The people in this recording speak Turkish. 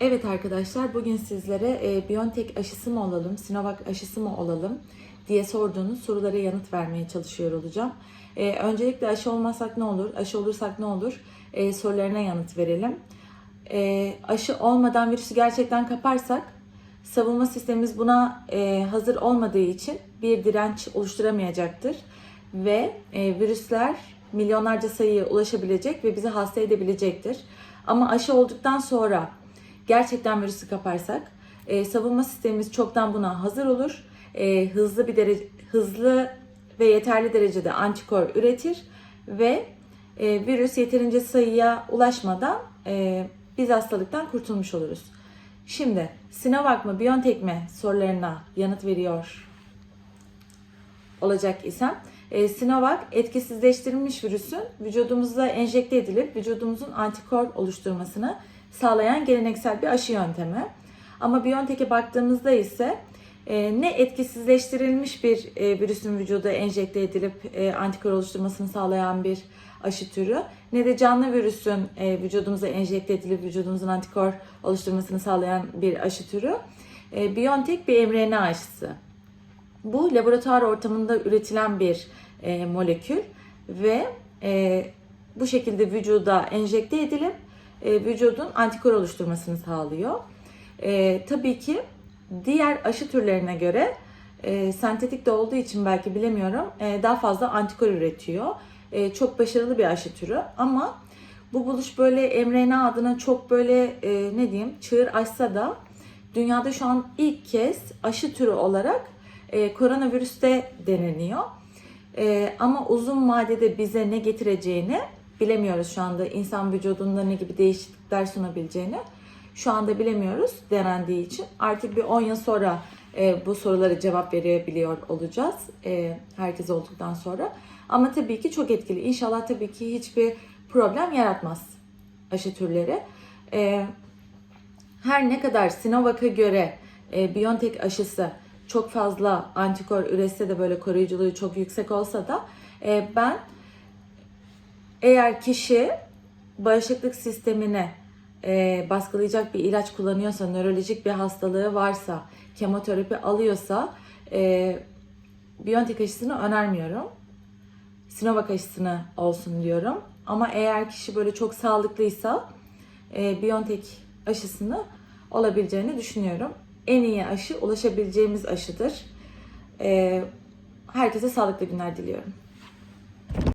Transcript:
Evet arkadaşlar bugün sizlere e, Biontech aşısı mı olalım, Sinovac aşısı mı olalım diye sorduğunuz sorulara yanıt vermeye çalışıyor olacağım. E, öncelikle aşı olmasak ne olur, aşı olursak ne olur e, sorularına yanıt verelim. E, aşı olmadan virüsü gerçekten kaparsak savunma sistemimiz buna e, hazır olmadığı için bir direnç oluşturamayacaktır. Ve e, virüsler milyonlarca sayıya ulaşabilecek ve bizi hasta edebilecektir. Ama aşı olduktan sonra gerçekten virüsü kaparsak e, savunma sistemimiz çoktan buna hazır olur. E, hızlı bir derece hızlı ve yeterli derecede antikor üretir ve e, virüs yeterince sayıya ulaşmadan e, biz hastalıktan kurtulmuş oluruz. Şimdi Sinovac mı Biontech mi sorularına yanıt veriyor olacak isem e, Sinovac etkisizleştirilmiş virüsün vücudumuza enjekte edilip vücudumuzun antikor oluşturmasını sağlayan geleneksel bir aşı yöntemi. Ama Biontech'e baktığımızda ise e, ne etkisizleştirilmiş bir e, virüsün vücuda enjekte edilip e, antikor oluşturmasını sağlayan bir aşı türü ne de canlı virüsün e, vücudumuza enjekte edilip vücudumuzun antikor oluşturmasını sağlayan bir aşı türü. E, Biontech bir mRNA aşısı. Bu laboratuvar ortamında üretilen bir e, molekül ve e, bu şekilde vücuda enjekte edilip e, vücudun antikor oluşturmasını sağlıyor. E, tabii ki diğer aşı türlerine göre e, sentetik de olduğu için belki bilemiyorum e, daha fazla antikor üretiyor. E, çok başarılı bir aşı türü ama bu buluş böyle mRNA adına çok böyle e, ne diyeyim çığır açsa da dünyada şu an ilk kez aşı türü olarak e, koronavirüste deneniyor. E, ama uzun vadede bize ne getireceğini bilemiyoruz şu anda. İnsan vücudunda ne gibi değişiklikler sunabileceğini şu anda bilemiyoruz denendiği için. Artık bir 10 yıl sonra e, bu sorulara cevap verebiliyor olacağız e, herkes olduktan sonra. Ama tabii ki çok etkili. İnşallah tabii ki hiçbir problem yaratmaz aşı türleri. E, her ne kadar Sinovac'a göre e, Biontech aşısı çok fazla antikor üretse de böyle koruyuculuğu çok yüksek olsa da e, ben eğer kişi bağışıklık sistemini e, baskılayacak bir ilaç kullanıyorsa, nörolojik bir hastalığı varsa, kemoterapi alıyorsa e, Biontech aşısını önermiyorum. Sinovac aşısını olsun diyorum. Ama eğer kişi böyle çok sağlıklıysa e, Biontech aşısını olabileceğini düşünüyorum. En iyi aşı ulaşabileceğimiz aşıdır. E, herkese sağlıklı günler diliyorum.